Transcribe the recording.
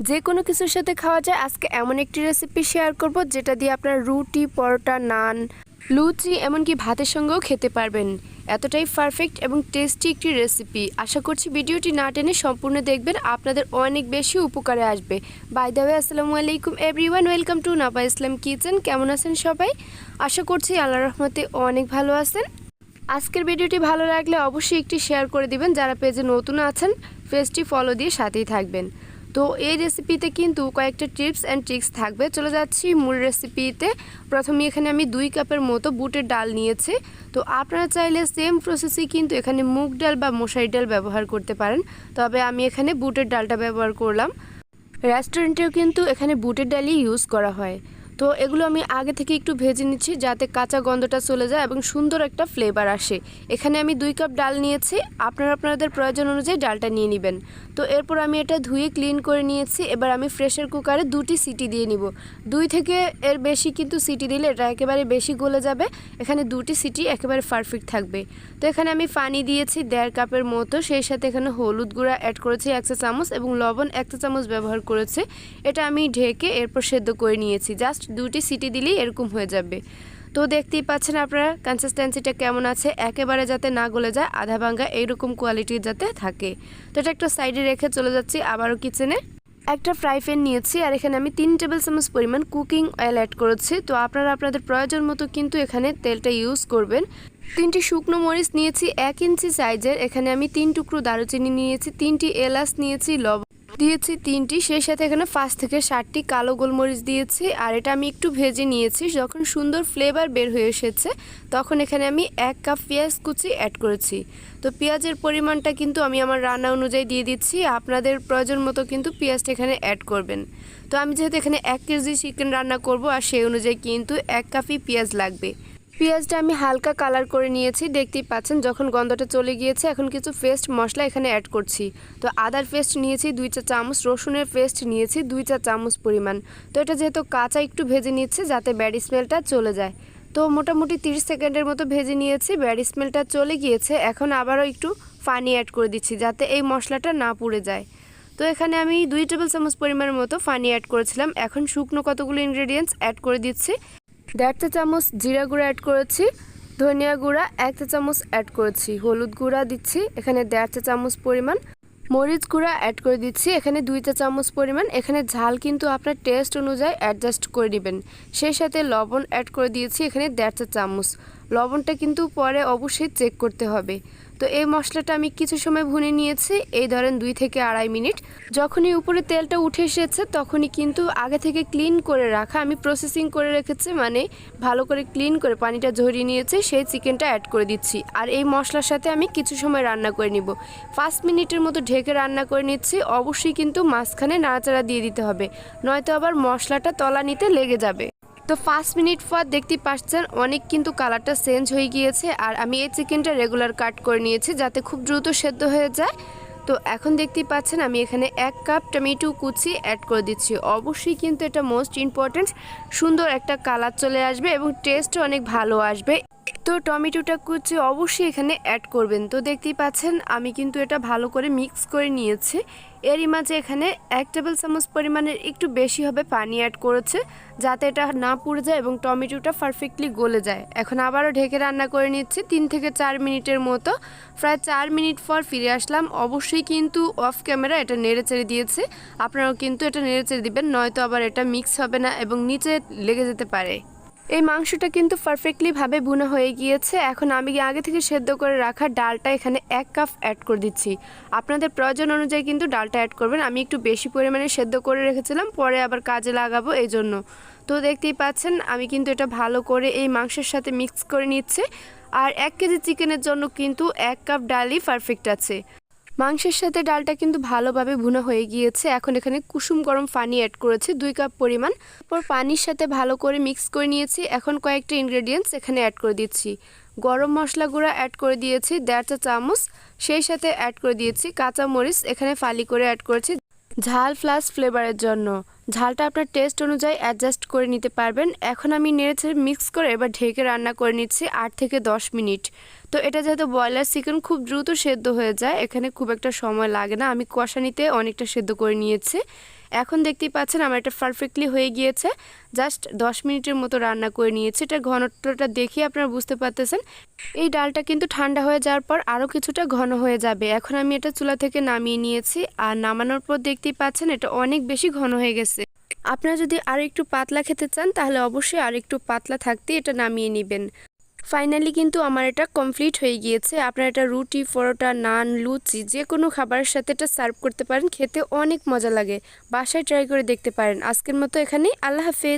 যে কোনো কিছুর সাথে খাওয়া যায়। আজকে এমন একটি রেসিপি শেয়ার করব, যেটা দিয়ে আপনার রুটি, পরোটা, নান, লুচি, এমনকি ভাতের সঙ্গেও খেতে পারবেন। এতটাই পারফেক্ট এবং টেস্টি একটি রেসিপি আশা করছি ভিডিওটি না টেনে সম্পূর্ণ দেখবেন। আপনাদের অনেক বেশি উপকারে আসবে। বাই দ্য ওয়ে আসসালামু আলাইকুম everyone welcome to Naba Islam kitchen কেমন আছেন সবাই? আশা করছি আল্লাহ রহমতে অনেক ভালো আছেন। আজকের ভিডিওটি ভালো লাগলে অবশ্যই একটি শেয়ার করে দিবেন। যারা পেজে নতুন আছেন পেজটি ফলো দিয়ে সাথেই থাকবেন। তো এই রেসিপিতে কিন্তু কয়েকটা টিপস অ্যান্ড ট্রিক্স থাকবে। চলে যাচ্ছি মূল রেসিপিতে প্রথমে এখানে আমি দুই কাপের মতো বুটের ডাল নিয়েছি। তো আপনারা চাইলে সেম প্রসেসে কিন্তু এখানে মুগ ডাল বা মশারি ডাল ব্যবহার করতে পারেন। তবে আমি এখানে বুটের ডালটা ব্যবহার করলাম। রেস্টুরেন্টেও কিন্তু এখানে বুটের ডালই ইউজ করা হয়। তো এগুলো আমি আগে থেকে একটু ভেজে নিচ্ছি যাতে কাঁচা গন্ধটা চলে যায় এবং সুন্দর একটা ফ্লেভার আসে। এখানে আমি দুই কাপ ডাল নিয়েছি, আপনারা আপনাদের প্রয়োজন অনুযায়ী ডালটা নিয়ে নেবেন। তো এরপর আমি এটা ধুয়ে ক্লিন করে নিয়েছি, এবার আমি প্রেশার কুকারে দুটি সিটি দিয়ে নিব। দুই থেকে এর বেশি কিন্তু সিটি দিলে এটা একেবারে বেশি গলে যাবে, এখানে দুটি সিটি একেবারে পারফেক্ট থাকবে। তো এখানে আমি পানি দিয়েছি দেড় কাপের মতো, সেই সাথে এখানে হলুদ গুঁড়া অ্যাড করেছি এক চা চামচ এবং লবণ এক চা চামচ ব্যবহার করেছি। এটা আমি ঢেকে এরপর সেদ্ধ করে নিয়েছি। জাস্ট দুটি সিটি দিলেই এরকম হয়ে যাবে। তো দেখতেই পাচ্ছেন আপনারা কনসিস্টেন্সিটা কেমন আছে? একেবারে যাতে না গলে যায়, আধা ভাঙ্গা এইরকম কোয়ালিটির যাতে থাকে। তো এটা একটা সাইডে রেখে চলে যাচ্ছি, আবারও কিচেনে একটা ফ্রাই প্যান নিয়েছি, আর এখানে আমি তিন টেবিল চামচ পরিমাণ কুকিং অয়েল অ্যাড করেছি। তো আপনারা আপনাদের প্রয়োজন মতো কিন্তু এখানে তেলটা ইউজ করবেন। তিনটি শুকনো মরিচ নিয়েছি, এক ইঞ্চি সাইজের এখানে আমি তিন টুকরো দারুচিনি নিয়েছি, তিনটি এলাচ নিয়েছি, লবণ দিয়েছি তিনটি, সেই সাথে এখানে পাঁচ থেকে ষাটটি কালো গোলমরিচ দিয়েছি। আর এটা আমি একটু ভেজে নিয়েছি, যখন সুন্দর ফ্লেভার বের হয়ে এসেছে, তখন এখানে আমি এক কাপ পেঁয়াজ কুচি অ্যাড করেছি। তো পেঁয়াজের পরিমাণটা কিন্তু আমি আমার রান্না অনুযায়ী দিয়ে দিচ্ছি, আপনাদের প্রয়োজন মতো কিন্তু পেঁয়াজটা এখানে অ্যাড করবেন। তো আমি যেহেতু এখানে এক কেজি চিকেন রান্না করব, আর সেই অনুযায়ী কিন্তু এক কাপই পেঁয়াজ লাগবে। পেঁয়াজটা আমি হালকা কালার করে নিয়েছি, দেখতেই পাচ্ছেন যখন গন্ধটা চলে গিয়েছে, এখন কিছু পেস্ট মশলা এখানে অ্যাড করছি। তো আদার পেস্ট নিয়েছি দুই চা চামচ, রসুনের পেস্ট নিয়েছি দুই চা চামচ পরিমাণ। তো এটা যেহেতু কাঁচা একটু ভেজে নিচ্ছে যাতে ব্যাড স্মেলটা চলে যায়। তো মোটামুটি তিরিশ সেকেন্ডের মতো ভেজে নিয়েছি ব্যাড স্মেলটা চলে গিয়েছে, এখন আবারও একটু পানি অ্যাড করে দিচ্ছি যাতে এই মশলাটা না পুড়ে যায়। তো এখানে আমি দুই টেবিল চামচ পরিমাণের মতো পানি অ্যাড করেছিলাম, এখন শুকনো কতগুলো ইনগ্রেডিয়েন্টস অ্যাড করে দিচ্ছি। দেড় চা চামচ জিরা গুঁড়া অ্যাড করেছি, ধনিয়া গুঁড়া এক চা চামচ অ্যাড করেছি, হলুদ গুঁড়া দিচ্ছি, এখানে দেড় চা চামচ পরিমাণ। মরিচ গুঁড়া অ্যাড করে দিচ্ছি, এখানে দুই চা চামচ পরিমাণ। এখানে ঝাল কিন্তু আপনার টেস্ট অনুযায়ী অ্যাডজাস্ট করে নেবেন। সেই সাথে লবণ অ্যাড করে দিয়েছি, এখানে দেড় চা চামচ। লবণটা কিন্তু পরে অবশ্যই চেক করতে হবে। তো এই মশলাটা আমি কিছু সময় ভুনে নিয়েছি, এই ধরেন দুই থেকে আড়াই মিনিট। যখনই উপরে তেলটা উঠে এসেছে, তখনই কিন্তু আগে থেকে ক্লিন করে রাখা, আমি প্রসেসিং করে রেখেছি মানে ভালো করে ক্লিন করে পানিটা ঝরিয়ে নিয়েছে, সেই চিকেনটা অ্যাড করে দিচ্ছি। আর এই মশলার সাথে আমি কিছু সময় রান্না করে নিব। পাঁচ মিনিটের মতো ঢেকে রান্না করে নিচ্ছি, অবশ্যই কিন্তু মাঝখানে নাড়াচাড়া দিয়ে দিতে হবে, নয়তো আবার মশলাটা তলা নিতে লেগে যাবে। তো ফার্স্ট মিনিট পর দেখতে পাচ্ছেন অনেক কিন্তু কালারটা চেঞ্জ হয়ে গিয়েছে আর আমি এই চিকেনটা রেগুলার কাট করে নিয়েছি যাতে খুব দ্রুত সেদ্ধ হয়ে যায়। তো এখন দেখতে পাচ্ছেন আমি এখানে এক কাপ টমেটো কুচি অ্যাড করে দিচ্ছি। অবশ্যই কিন্তু এটা মোস্ট ইম্পর্ট্যান্ট সুন্দর একটা কালার চলে আসবে এবং টেস্টও অনেক ভালো আসবে। তো টমেটোটা কুচি অবশ্যই এখানে অ্যাড করবেন। তো দেখতেই পাচ্ছেন, আমি কিন্তু এটা ভালো করে মিক্স করে নিয়েছি। এরই মাঝে এখানে এক টেবিল চামচ পরিমাণের একটু বেশি হবে পানি অ্যাড করেছে, যাতে এটা না পুড়ে যায় এবং টমেটোটা পারফেক্টলি গলে যায়। এখন আবারও ঢেকে রান্না করে নিচ্ছি তিন থেকে চার মিনিটের মতো। প্রায় চার মিনিট পর ফিরে আসলাম। অবশ্যই কিন্তু অফ ক্যামেরা এটা নেড়ে চেড়ে দিয়েছে। আপনারাও কিন্তু এটা নেড়ে চেড়ে দিবেন, নয়তো আবার এটা মিক্স হবে না এবং নিচে লেগে যেতে পারে। এই মাংসটা কিন্তু পারফেক্টলি ভাবে ভুনা হয়ে গিয়েছে। এখন আমি আগে থেকে সেদ্ধ করে রাখা ডালটা এখানে এক কাপ অ্যাড করে দিচ্ছি। আপনাদের প্রয়োজন অনুযায়ী কিন্তু ডালটা অ্যাড করবেন। আমি একটু বেশি পরিমাণে সেদ্ধ করে রেখেছিলাম, পরে আবার কাজে লাগাবো এই জন্য তো দেখতেই পাচ্ছেন, আমি কিন্তু এটা ভালো করে এই মাংসের সাথে মিক্স করে নিচ্ছি। আর এক কেজি চিকেনের জন্য কিন্তু এক কাপ ডালই পারফেক্ট আছে। মাংসের সাথে ডালটা কিন্তু ভালোভাবে ভুনা হয়ে গিয়েছে। এখন এখানে কুসুম গরম পানি অ্যাড করেছি, দুই কাপ পরিমাণ। পর পানির সাথে ভালো করে মিক্স করে নিয়েছি। এখন কয়েকটা ইনগ্রেডিয়েন্টস এখানে অ্যাড করে দিচ্ছি। গরম মশলা গুঁড়া অ্যাড করে দিয়েছি দেড়টা চামচ সেই সাথে অ্যাড করে দিয়েছি কাঁচামরিচ, এখানে ফালি করে অ্যাড করেছি। ঝাল প্লাস ফ্লেভারের জন্য। ঝালটা আপনার টেস্ট অনুযায়ী অ্যাডজাস্ট করে নিতে পারবেন। এখন আমি নেড়েছে মিক্স করে এবার ঢেকে রান্না করে নিচ্ছি আট থেকে দশ মিনিট। তো এটা যেহেতু ব্রয়লার চিকেন, খুব দ্রুত সেদ্ধ হয়ে যায়। এখানে খুব একটা সময় লাগে না। আমি কষানিতে অনেকটা সেদ্ধ করে নিয়েছি। এখন দেখতেই পাচ্ছেন আমার এটা পারফেক্টলি হয়ে গিয়েছে। জাস্ট দশ মিনিটের মতো রান্না করে নিয়েছে। এটা ঘনত্বটা দেখে আপনারা বুঝতে পারতেছেন। এই ডালটা কিন্তু ঠান্ডা হয়ে যাওয়ার পর আরও কিছুটা ঘন হয়ে যাবে। এখন আমি এটা চুলা থেকে নামিয়ে নিয়েছি। আর নামানোর পর দেখতেই পাচ্ছেন এটা অনেক বেশি ঘন হয়ে গেছে। আপনারা যদি আর একটু পাতলা খেতে চান, তাহলে অবশ্যই আর একটু পাতলা থাকতে এটা নামিয়ে নেবেন। ফাইনালি কিন্তু আমার এটা কমপ্লিট হয়ে গিয়েছে। আপনারা এটা রুটি, পরোটা, নান, লুচি যে কোনো খাবারের সাথে এটা সার্ভ করতে পারেন। খেতে অনেক মজা লাগে। বাসায় ট্রাই করে দেখতে পারেন। আজকের মতো এখানেই। আল্লাহ হাফেজ।